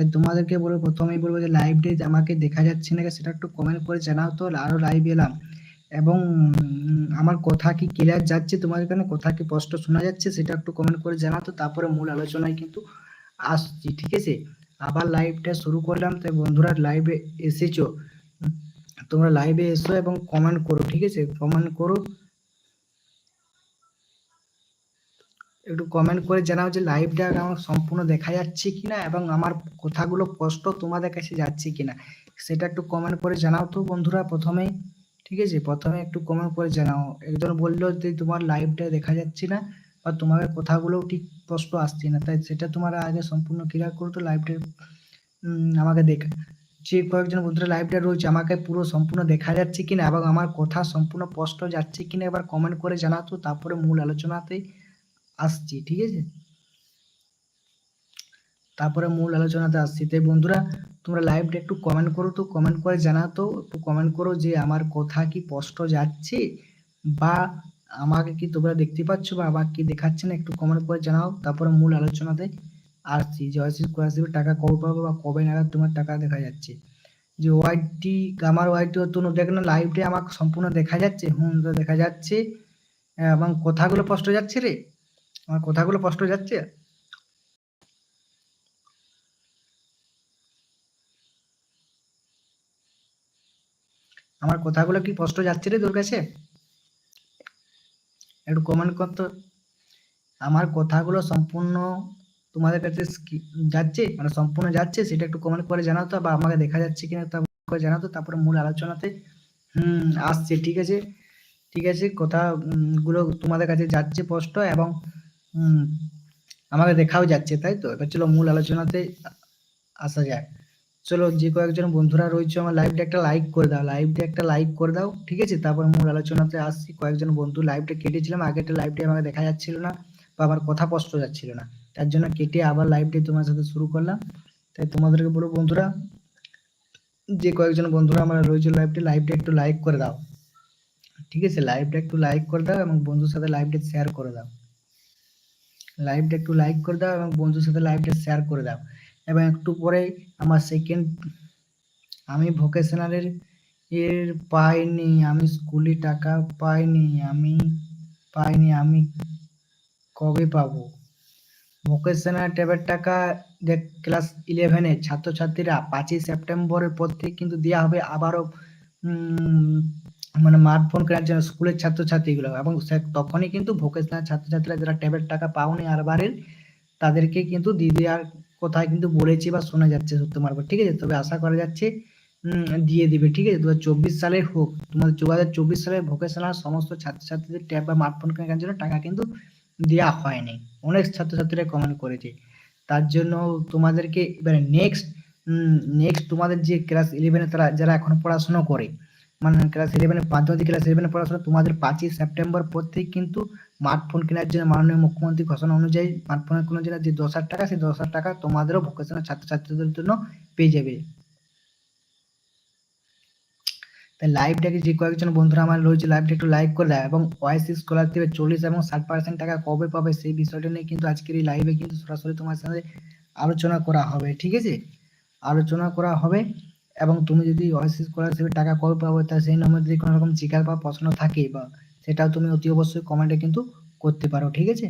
তাই তোমাদেরকে বলব, প্রথমেই বলব যে লাইভ ডে আমাকে দেখা যাচ্ছে নাকি সেটা একটু কমেন্ট করে জানাও তো আরও লাইভ এলাম। এবং আমার কথা কি ক্লিয়ার যাচ্ছে তোমাদের কানে? কথা কি স্পষ্ট শোনা যাচ্ছে সেটা একটু কমেন্ট করে জানাও তো, তারপরে মূল আলোচনায় কিন্তু আসছি, ঠিক আছে? আবার লাইভটা শুরু করলাম, তাই বন্ধুরা লাইভে এসেছ। তোমরা লাইভে এসো এবং কমেন্ট করো, ঠিক আছে? কমেন্ট করো। একটু কমেন্ট করে জানাও যে লাইভটা আমার সম্পূর্ণ দেখা যাচ্ছে কিনা এবং আমার কথাগুলো স্পষ্ট তোমাদের কাছে যাচ্ছে কিনা। সেটা একটু কমেন্ট করে জানাও তো বন্ধুরা প্রথমে, ঠিক আছে? প্রথমে একটু কমেন্ট করে জানাও। একজন বলল যে তোমার লাইভটা দেখা যাচ্ছে না বা তোমার কথাগুলো ঠিক স্পষ্ট আসছে না, তাই সেটা তোমার আগে সম্পূর্ণ ক্লিয়ার করো তো লাইভটা আমাকে দেখা। যে কয়েকজন বন্ধুরা লাইভটা রয়েছে, আমাকে পুরো সম্পূর্ণ দেখা যাচ্ছে কিনা এবং আমার কথা সম্পূর্ণ স্পষ্ট যাচ্ছে কিনা এবার কমেন্ট করে জানাও তো, তারপরে মূল আলোচনাতেই আসছি, ঠিক আছে? তারপরে মূল আলোচনাতে আসছি। তাই বন্ধুরা, তোমরা লাইভটা একটু কমেন্ট করো তো কমেন্ট করে জানাও তো একটু কমেন্ট করো যে আমার কথা কি স্পষ্ট যাচ্ছে বা আমাকে কি তোমরা দেখতে পাচ্ছ বা আমার কি দেখাচ্ছে না, একটু কমেন্ট করে জানাও। তারপরে মূল আলোচনাতে আসছি ওয়াইসি স্কলারশিপের টাকা কবে পাবো বা কবে নাগাদ তোমার টাকা দেখা যাচ্ছে। যে ওয়াইটি আমার ওয়াইটি তো দেখ না লাইভটা আমাকে সম্পূর্ণ দেখা যাচ্ছে, হুম দেখা যাচ্ছে, এবং কথাগুলো স্পষ্ট যাচ্ছে রে। আমার কথাগুলো স্পষ্ট যাচ্ছে? আমার কথাগুলো কি স্পষ্ট যাচ্ছে রে তোর কাছে? একটু কমেন্ট কর তো। আমার কথাগুলো সম্পূর্ণ তোমাদের কাছে যাচ্ছে? মানে সম্পূর্ণ যাচ্ছে, সেটা একটু কমেন্ট করে জানাও তো, বা আমাকে দেখা যাচ্ছে কিনা তা করে জানাও তো, তারপরে মূল আলোচনাতে। হুম, আসছে, ঠিক আছে। ঠিক আছে, কথাগুলো তোমাদের কাছে যাচ্ছে স্পষ্ট, এবং উম, আমাকে দেখাও যাচ্ছে তাই তো? এবার চলো মূল আলোচনাতে আসা যাক। চলো যে কয়েকজন বন্ধুরা রয়েছে আমার লাইভটা একটা লাইক করে দাও লাইভটা একটা লাইক করে দাও ঠিক আছে? তারপর মূল আলোচনাতে আসছি কয়েকজন বন্ধু লাইভটা কেটেছিলাম আগেরটা লাইভটা আমাকে দেখা যাচ্ছিল না বা আমার কথা স্পষ্ট যাচ্ছিল না। তার জন্য কেটে আবার লাইভটি তোমার সাথে শুরু করলাম। তাই তোমাদেরকে বলব বন্ধুরা যে কয়েকজন বন্ধুরা আমার রয়েছে লাইভটি লাইভটা একটু লাইক করে দাও। ঠিক আছে? লাইভটা একটু লাইক করে দাও এবং বন্ধুর সাথে লাইভটা শেয়ার করে দাও। লাইভটা একটু লাইক করে দাও এবং বন্ধুর সাথে লাইভটা শেয়ার করে দাও। এবং একটু পরেই আমার সেকেন্ড আমি ভোকেশনালের এর পাইনি, আমি স্কুলে টাকা পাইনি, আমি পাইনি, আমি কবে পাবো? ভোকেশনাল ট্যাবের টাকা দেখ ক্লাস ইলেভেনের ছাত্রছাত্রীরা পাঁচই সেপ্টেম্বরের পর থেকে কিন্তু দেওয়া হবে আবারও মানে স্মার্টফোন কেনার জন্য স্কুলের ছাত্রছাত্রীগুলো। এবং তখনই কিন্তু ভোকেশনাল ছাত্রছাত্রীরা যারা ট্যাবের টাকা পাওনি আরবারের, তাদেরকে কিন্তু দিয়ে দেওয়ার কথা কিন্তু বলেছে বা শোনা যাচ্ছে সত্য মারফত। ঠিক আছে? তবে আশা করা যাচ্ছে দিয়ে দিবে। ঠিক আছে? দু চব্বিশ সালে হোক, তোমাদের দু হাজার চব্বিশ সালে ভোকেশনাল সমস্ত ছাত্রছাত্রীদের ট্যাব বা স্মার্টফোন কেনার জন্য টাকা কিন্তু দেওয়া হয়নি। অনেক ছাত্রছাত্রীরা কমেন্ট করেছে। তার জন্য তোমাদেরকে এবারে নেক্সট নেক্সট তোমাদের যে ক্লাস ইলেভেনে তারা, যারা এখন পড়াশোনা করে মানে ক্লাস ইলেভেনে মাধ্যমিক ক্লাস ইলেভেনে পড়াশোনা তোমাদের পাঁচই সেপ্টেম্বর পর থেকে কিন্তু স্মার্টফোন কেনার জন্য মাননীয় মুখ্যমন্ত্রী ঘোষণা অনুযায়ী স্মার্টফোনের কেনার জন্য যে দশ হাজার টাকা, সেই দশ হাজার টাকা তোমাদেরও ভোকেশনাল ছাত্রছাত্রীদের জন্য পেয়ে যাবে। তাই লাইভটাকে যে কয়েকজন বন্ধুরা আমার রয়েছে লাইভটা একটু লাইক করে দেয় এবং ওয়াইসি স্কলারশিপে চল্লিশ এবং ষাট পার্সেন্ট টাকা কবে পাবে সেই বিষয়টা নিয়ে কিন্তু আজকের এই লাইভে কিন্তু সরাসরি তোমার সাথে আলোচনা করা হবে, ঠিক আছে? আলোচনা করা হবে এবং তুমি যদি ওয়াইসি স্কলারশিপের টাকা কবে পাবে, তা সেই নম্বরে যদি কোনো রকম জিজ্ঞাসা বা প্রশ্ন থাকে বা সেটাও তুমি অতি অবশ্যই কমেন্টে কিন্তু করতে পারো, ঠিক আছে?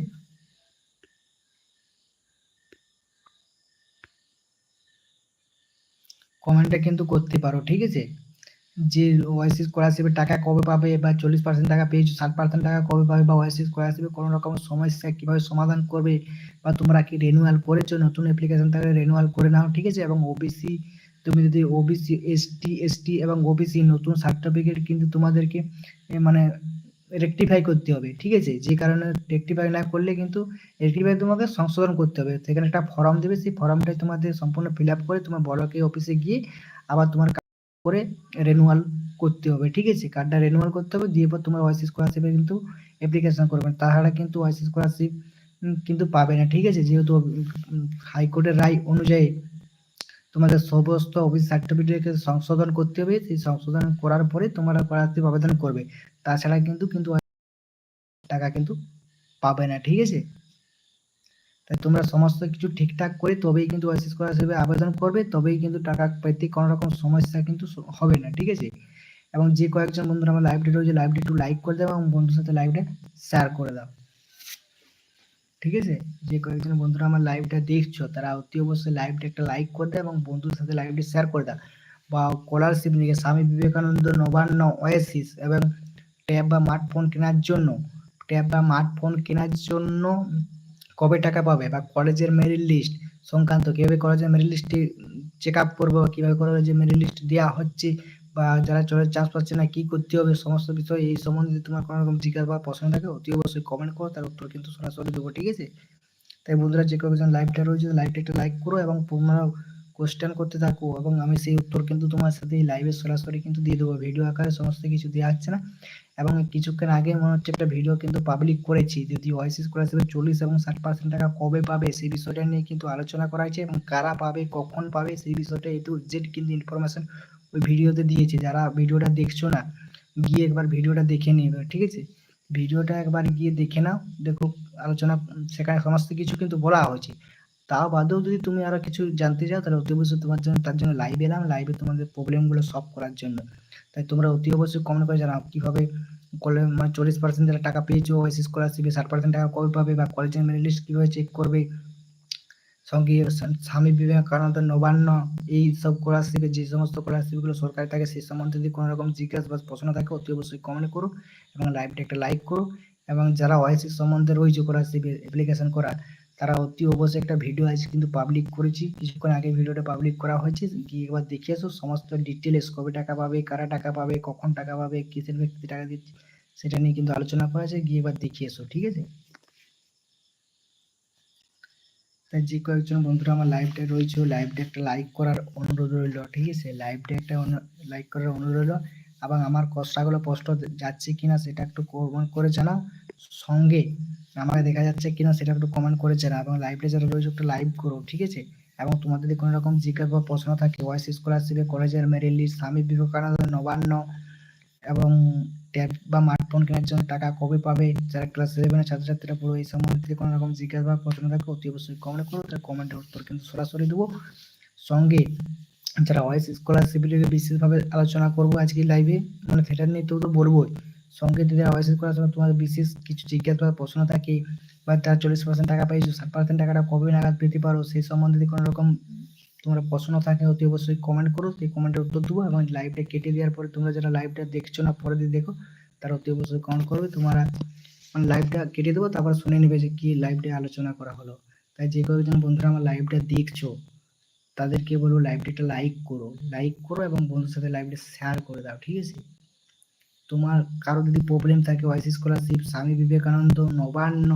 কমেন্টে কিন্তু করতে পারো, ঠিক আছে? যে ওয়াইসি স্কলারশিপের টাকা কবে পাবে বা চল্লিশ পার্সেন্ট টাকা পেয়েছ, ষাট পার্সেন্ট টাকা কবে পাবে বা ওয়াইসি স্কলারশিপে কোনো রকম সমস্যা কীভাবে সমাধান করবে বা তোমরা কি রেনুয়াল করেছ, নতুন অ্যাপ্লিকেশন থাকলে রেনুয়াল করে নাও, ঠিক আছে? এবং ওবিসি তুমি যদি ওবিসি এসটি এসটি এবং ওবিসি নতুন সার্টিফিকেট কিন্তু তোমাদেরকে মানে রেকটিফাই করতে হবে, ঠিক আছে? যে কারণে রেকটিফাই না করলে কিন্তু রেকটিফাই তোমাকে সংশোধন করতে হবে। সেখানে একটা ফর্ম দেবে, সেই ফর্মটাই তোমাদের সম্পূর্ণ ফিল আপ করে তোমার বড়কে অফিসে গিয়ে আবার তোমার করে রেনুয়াল করতে হবে, ঠিক আছে? কার্ডটা রেনুয়াল করতে হবে, দিয়ে পর তোমার ওয়াইসি স্কলারশিপে কিন্তু অ্যাপ্লিকেশন করবে তাছাড়া কিন্তু ওয়াইসি স্কলারশিপ কিন্তু পাবে না, ঠিক আছে? যেহেতু হাইকোর্টের রায় অনুযায়ী তোমাদের সমস্ত অফিস সার্টিফিকেট সংশোধন করতে হবে। সেই সংশোধন করার পরে তোমরা স্কলারশিপ আবেদন করবে। তাছাড়া কিন্তু কিন্তু টাকা কিন্তু পাবে না, ঠিক আছে? তাই তোমরা সমস্ত কিছু ঠিকঠাক করে তবেই কিন্তু ওয়াইসি স্কলারশিপে আবেদন করবে, তবেই কিন্তু টাকা পেতে কোনো রকম সমস্যা কিন্তু হবে না, ঠিক আছে? এবং যে কয়েকজন বন্ধুরা আমার লাইভটি রয়েছে লাইভটি একটু লাইক করে দাও এবং বন্ধুর সাথে লাইভটা শেয়ার করে দাও। ঠিক আছে? যে কয়েকজন বন্ধুরা আমার লাইভটা দেখছ, তারা অতি অবশ্যই লাইভটা একটা লাইক করে দাও এবং বন্ধুর সাথে লাইভটি শেয়ার করে দাও। বা স্কলারশিপ নিয়ে স্বামী বিবেকানন্দ নবান্ন ওয়েসিস এবং ট্যাব বা স্মার্টফোন কেনার জন্য ট্যাব বা স্মার্টফোন কেনার জন্য কবে টাকা পাবে? বা কলেজের মেরিট লিস্ট সংক্রান্ত কীভাবে কলেজের মেরিট লিস্টটি চেক আপ করব কীভাবে কলেজের মেরিট লিস্ট দেওয়া হচ্ছে? বা যারা চলে চান্স পাচ্ছে না, কি করতে হবে, সমস্ত বিষয় এই সম্বন্ধে যদি তোমার কোনো রকম জিজ্ঞাসা বা প্রশ্ন থাকে, অতি অবশ্যই কমেন্ট করো, তার উত্তর কিন্তু সরাসরি দেবো, ঠিক আছে? তাই বন্ধুরা, যে কয়েকজন লাইভটা রয়েছে লাইভটা একটা লাইক করো এবং তোমরা কোশ্চেন করতে থাকো এবং আমি সেই উত্তর কিন্তু তোমার সাথে এই লাইভে সরাসরি কিন্তু দিয়ে দেবো ভিডিও আকারে সমস্ত কিছু দেওয়া হচ্ছে না? এবং কিছুক্ষণ আগে মনে হচ্ছে একটা ভিডিও কিন্তু পাবলিক করেছি যদি ওয়াইসি স্কলারশিপে চল্লিশ এবং ষাট পার্সেন্ট টাকা কবে পাবে সেই বিষয়টা নিয়ে কিন্তু আলোচনা করা হয়েছে এবং কারা পাবে, কখন পাবে সেই বিষয়টা এ টু জেড কিন্তু ইনফরমেশন ওই ভিডিওতে দিয়েছে, যারা ভিডিওটা দেখছ না, গিয়ে একবার ভিডিওটা দেখে নিবে, ঠিক আছে? ভিডিওটা একবার গিয়ে দেখে নাও, দেখো আলোচনা, সেখানে সমস্ত কিছু কিন্তু বলা হয়েছে। তাও বাদেও যদি তুমি আরও কিছু জানতে চাও, তাহলে অতি অবশ্যই তোমার জন্য, তার জন্য লাইভ এলাম লাইভে তোমাদের প্রবলেমগুলো সলভ করার জন্য। তাই তোমরা অতি অবশ্যই কমেন্ট করে জানাও, কীভাবে কলেজ মানে চল্লিশ পার্সেন্ট যারা টাকা পেয়েছ ওয়াইসি স্কলারশিপে ষাট পার্সেন্ট টাকা কবে পাবে বা কলেজের মেরিট লিস্ট কীভাবে চেক করবে সঙ্গে স্বামী বিবেকানন্দ নবান্ন, এই সব স্কলারশিপে যে সমস্ত স্কলারশিপগুলো সরকারি থাকে সেই সম্বন্ধে যদি কোনো রকম জিজ্ঞাসা বা প্রশ্ন থাকে, অতি অবশ্যই কমেন্ট করো এবং লাইভটা একটা লাইক করো এবং যারা ওয়াইসি সম্বন্ধে রয়েছে স্কলারশিপের অ্যাপ্লিকেশন করা তারা অতি অবশ্যই একটা ভিডিও আজ কিন্তু পাবলিক করেছি। কিছুক্ষণ আগে ভিডিওটা পাবলিক করা হয়েছে। গিয়ে একবার দেখে এসো, সমস্ত ডিটেলস কবে টাকা পাবে, কারা টাকা পাবে, কখন টাকা পাবে, কিসের ব্যক্তি টাকা দিচ্ছে, সেটা নিয়ে কিন্তু আলোচনা করা আছে। গিয়ে একবার দেখে এসো, ঠিক আছে? তাই যে কয়েকজন বন্ধুরা আমার লাইভটা রয়েছে লাইভটা একটা লাইক করার অনুরোধ রইল, ঠিক আছে? লাইভটা একটা লাইক করার অনুরোধ রইল। এবং আমার কষ্টাগুলো স্পষ্ট যাচ্ছে কিনা সেটা একটু কমেন্ট করে জানাও। সঙ্গে আমাকে দেখা যাচ্ছে কিনা সেটা একটু কমেন্ট করে জানাও। এবং লাইভটা যারা রয়েছে একটু লাইভ করো, ঠিক আছে? এবং তোমাদের যদি কোনো রকম জিজ্ঞাসা বা প্রশ্ন থাকে ওয়াইস স্কলারশিপে কলেজের মেরিট লিস্ট স্বামী বিবেকানন্দ নবান্ন এবং ট্যাব বা স্মার্টফোন কেনার জন্য টাকা কবে পাবে, যারা ক্লাস সেভেনের ছাত্রছাত্রীরা পুরো এই সম্বন্ধে কোনো রকম জিজ্ঞাসা বা প্রশ্ন থাকে, অতি অবশ্যই কমেন্ট করো, তার কমেন্টের উত্তর কিন্তু সরাসরি দেবো। সঙ্গে যারা ওয়াইস স্কলারশিপ বিশেষভাবে আলোচনা করব আজকে লাইভে মানে সেটা নিয়ে তো তো বলবোই। সঙ্গে যদি ওয়াইস স্কলারশিপ তোমাদের বিশেষ কিছু জিজ্ঞাসা বা প্রশ্ন থাকে, বা তার চল্লিশ পার্সেন্ট টাকা পাইছো, ষাট পার্সেন্ট টাকাটা কবে নাগাদ পেতে পারো, সেই সম্বন্ধে যদি কোনো রকম তোমরা প্রশ্ন থাকে, অতি অবশ্যই কমেন্ট করো, সেই কমেন্টের উত্তর দেবো। এবং লাইভটা কেটে দেওয়ার পরে তোমরা যারা লাইভটা দেখছ না, পরে দিয়ে দেখো তারা অতি অবশ্যই কমেন্ট করবে। তোমরা মানে লাইভটা কেটে দেবো, তারপর শুনে নেবে যে কি লাইভটা আলোচনা করা হলো। তাই যে কয়েকজন বন্ধুরা আমার লাইভটা দেখছ, তাদেরকে বলব লাইভটা লাইক করো। লাইক করো এবং বন্ধুর সাথে লাইভটা শেয়ার করে দাও, ঠিক আছে? তোমার কারও যদি প্রবলেম থাকে ওয়াইসি scholarship Swami Vivekananda, Nabanna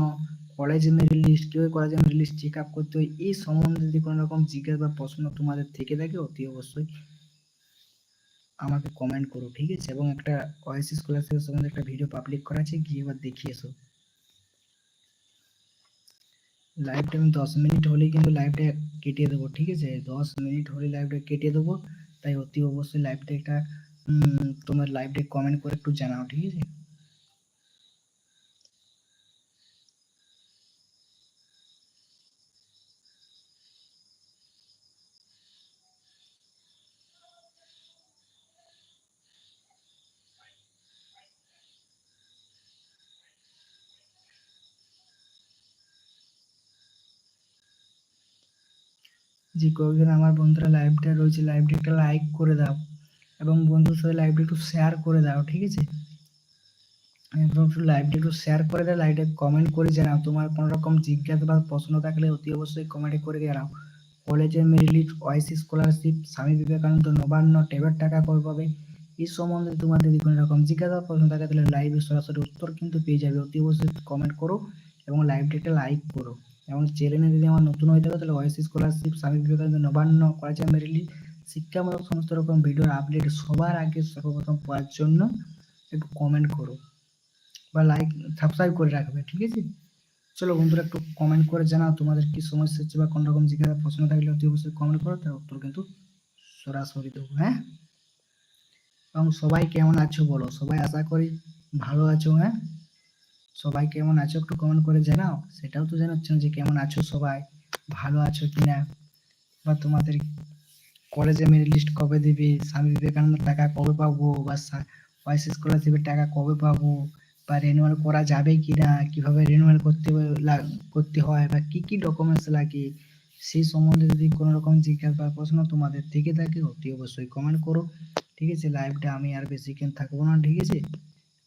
college merit list কেউ কলেজের মেরিট লিস্ট চেক আপ করতে হয়, এই সম্বন্ধে যদি কোনো রকম জিজ্ঞাসা বা প্রশ্ন তোমাদের থেকে থাকে, অতি অবশ্যই আমাকে কমেন্ট করো, ঠিক আছে? এবং একটা ওয়াইসি স্কলারশিপের সম্বন্ধে একটা ভিডিও পাবলিক করা আছে, গিয়ে এবার দেখিয়ে এসো। লাইভটা আমি দশ মিনিট হলেই কিন্তু লাইভটা কেটে দেবো, ঠিক আছে? দশ মিনিট হলেই লাইভটা কেটে দেবো। তাই অতি অবশ্যই লাইভটা একটা তোমার লাইভটা কমেন্ট করে একটু জানাও, ঠিক আছে? যে কয়েকজন আমার বন্ধুরা লাইভটা রয়েছে লাইভটা একটা লাইক করে দাও এবং বন্ধুর সাথে লাইভটা একটু শেয়ার করে দাও, ঠিক আছে? এবং একটু লাইভটা একটু শেয়ার করে দাও লাইভটা কমেন্ট করে জানাও। তোমার কোনো রকম জিজ্ঞাসা বা প্রশ্ন থাকলে অতি অবশ্যই কমেন্টে করে জানাও। কলেজের মেরিট ওয়াইসি স্কলারশিপ স্বামী বিবেকানন্দ নবান্ন, টেবের টাকা কবে পাবে? এই সম্বন্ধে তোমাদের যদি কোনো রকম জিজ্ঞাসা প্রশ্ন থাকে, তাহলে লাইভে সরাসরি উত্তর কিন্তু পেয়ে যাবে। অতি অবশ্যই কমেন্ট করো এবং লাইভটা একটা লাইক করো। এবং চ্যানেলে যদি আমার নতুন হয়ে থাকে, তাহলে ওয়াইসি স্কলারশিপ স্বামী বিবেকানন্দ নবান্ন কলেজের মেরিট লিস্ট শিক্ষামূলক সমস্ত রকম ভিডিওর আপডেট সবার আগে সর্বপ্রথম পাওয়ার জন্য একটু কমেন্ট করো বা লাইক সাবস্ক্রাইব করে রাখবে, ঠিক আছে? চলো বন্ধুরা একটু কমেন্ট করে জানাও তোমাদের কি সমস্যা হচ্ছে বা কোন রকম জিজ্ঞাসা প্রশ্ন থাকলে অতি অবশ্যই কমেন্ট করো, তার উত্তর কিন্তু সরাসরি দেবো হ্যাঁ? এবং সবাই কেমন আছো বলো? সবাই আশা করি ভালো আছো হ্যাঁ? সবাই কেমন আছো একটু কমেন্ট করে জানাও। সেটাও তো জানাচ্ছ না যে কেমন আছো সবাই, ভালো আছো কিনা? বা তোমাদের কলেজে মেরিট লিস্ট কবে দিবি? স্বামী বিবেকানন্দ টাকা কবে পাবো? বা ওয়াইস স্কলারশিপের টাকা কবে পাবো? বা রেনুয়াল করা যাবে কিনা? কীভাবে রেনুয়াল করতে করতে হয়? বা কি কি ডকুমেন্টস লাগে? সেই সম্বন্ধে যদি কোনো রকম জিজ্ঞাসা বা প্রশ্ন তোমাদের থেকে থাকে, অতি অবশ্যই কমেন্ট করো। ঠিক আছে লাইভটা আমি আর বেশিক্ষণ থাকব না, ঠিক আছে?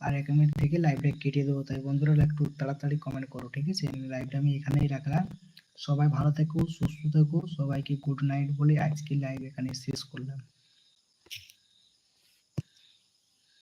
আর এক মিনিট থেকে লাইভটা কেটে দেবো। তাই বন্ধুরা একটু তাড়াতাড়ি কমেন্ট করো, ঠিক আছে? লাইভটা আমি এখানেই রাখলাম। সবাই ভালো থেকো, সুস্থ থেকো। সবাইকে গুড নাইট বলে আজকে লাইভ এখানে শেষ করলাম।